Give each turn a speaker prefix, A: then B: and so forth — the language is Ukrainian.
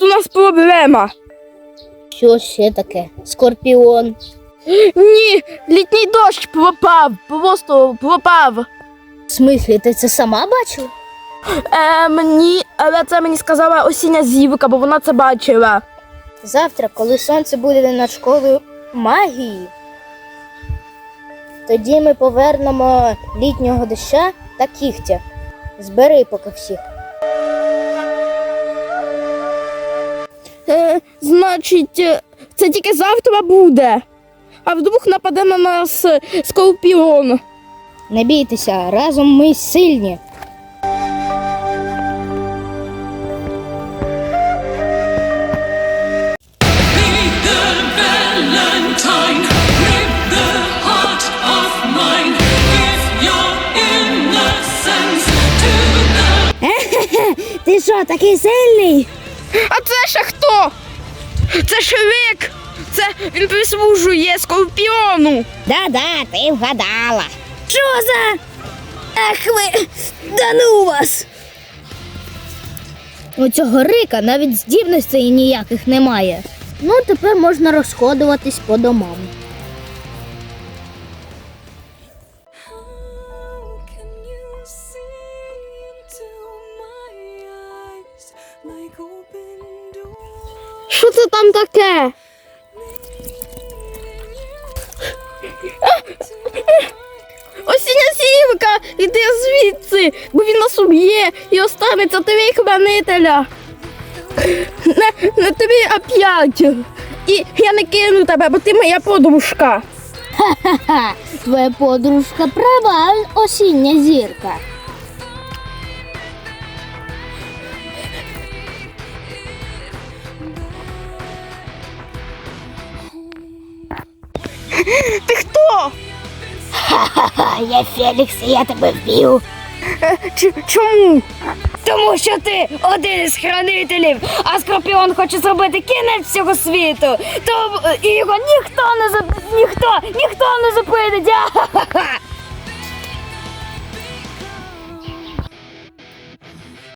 A: нас проблема.
B: Що ще таке? Скорпіон.
A: Ні, літній дощ пропав, просто пропав.
B: В смислі, ти це сама бачила?
A: Ем, ні, але це мені сказала осіння зівка, бо вона це бачила.
B: Завтра, коли сонце буде над школою магії, тоді ми повернемо літнього доща та кігтя. Збери поки всіх.
A: Значить, е, це тільки завтра буде. А вдруг нападе на нас е, скорпіон.
B: Не бійтеся, разом ми сильні.
C: The
B: Ти що, такий сильний?
A: А це ще хто? Це швик. Це він прислужує скорпіону.
B: Да-да, ти вгадала. Що за? Ах ви, да ну вас. У цього рика навіть здібностей ніяких немає. Ну, тепер можна розходуватись по домам.
C: Like open?
A: Що це там таке? Осіння сівка, іди звідси, бо він нас уб'є і останеться твій хранителя. Не, не тобі, а п'ять. І я не кину тебе, бо ти моя подружка.
B: Ха-ха, твоя подружка права, осіння зірка.
A: Ти хто?
B: Ха-ха, я Фелікс, і я тебе вб'ю.
A: Е, ч- чому?
B: Тому що ти один із хранителів, а Скорпіон хоче зробити кінець всього світу. То е, і його ніхто не зап... ніхто, ніхто не зупинить. Ха-ха-ха.